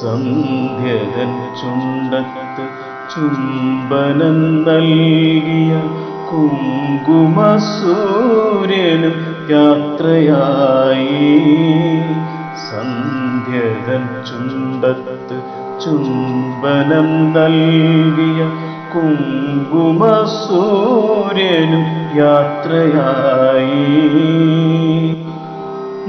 സന്ധ്യതൻ ചുണ്ടത്ത് ചുംബനം നൽകിയ കുങ്കുമസൂര്യനും യാത്രയായി. സന്ധ്യതൻ ചുണ്ടത്ത് ചുംബനം നൽകിയ കുങ്കുമസൂര്യനും യാത്രയായി.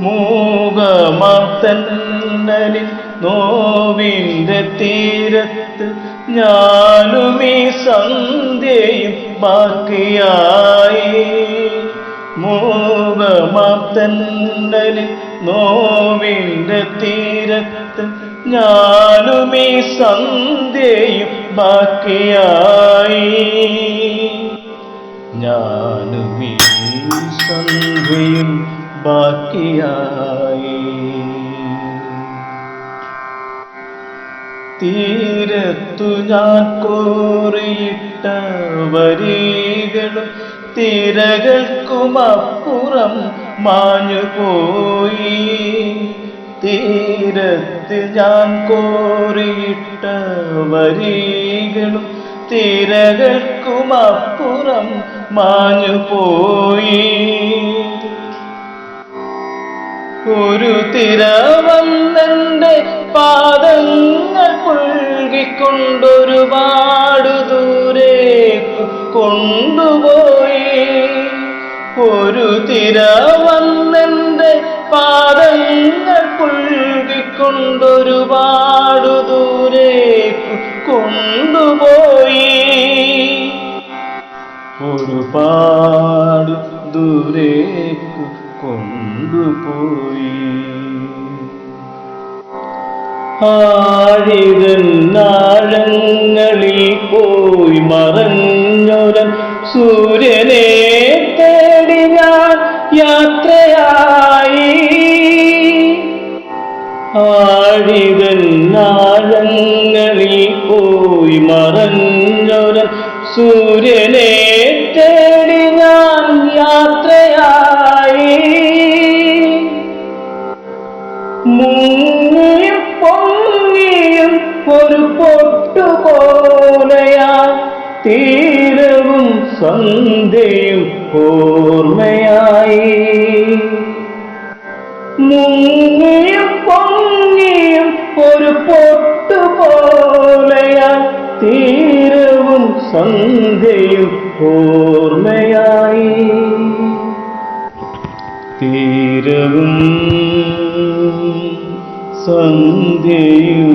മൂകമാത്തന്നലിൽ നോവിന്റെ തീരത്ത് ഞാനും ഈ സന്ധ്യയും ബാക്കിയായി. മൂകമാത്തന്നലിൽ നോവിന്റെ തീരത്ത് ഞാനും ഈ സന്ധ്യയും ബാക്കിയായി. ഞാനും ഈ സന്ധ്യയും ബാക്കിയായി. തീരത്തു ഞാൻ കോറിയിട്ട വരികളും തിരകൾക്കുമപ്പുറം മാഞ്ഞുപോയി. തീരത്ത് ഞാൻ കോറിയിട്ട വരികളും തിരകൾക്കുമപ്പുറം മാഞ്ഞുപോയി. ഒരു തിര പാദങ്ങൾ പുൽകിക്കൊണ്ടൊരുപാട് ദൂരേക്ക് കൊണ്ടുപോയി. ഒരു തിര പാദങ്ങൾ പുൽകിക്കൊണ്ടൊരുപാട് ദൂരേക്ക് കൊണ്ടുപോയി. ഒരുപാട് ദൂരേക്ക് കൊണ്ടുപോയി. ആഴിതന്നാഴങ്ങളിൽ പോയി മറഞ്ഞൊരൻ സൂര്യനെ തേടി ഞാൻ യാത്രയായി. ആഴിതന്നാഴങ്ങളിൽ പോയി മറഞ്ഞൊരൻ സൂര്യനെ തീരവും സന്ധ്യയും ഓർമ്മയായി. മുങ്ങിയും പൊങ്ങിയും ഒരു പൊട്ടുപോലെയാ തീരവും സന്ധ്യയും ഓർമ്മയായി. തീരവും സന്ധ്യയും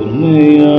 உண்மையா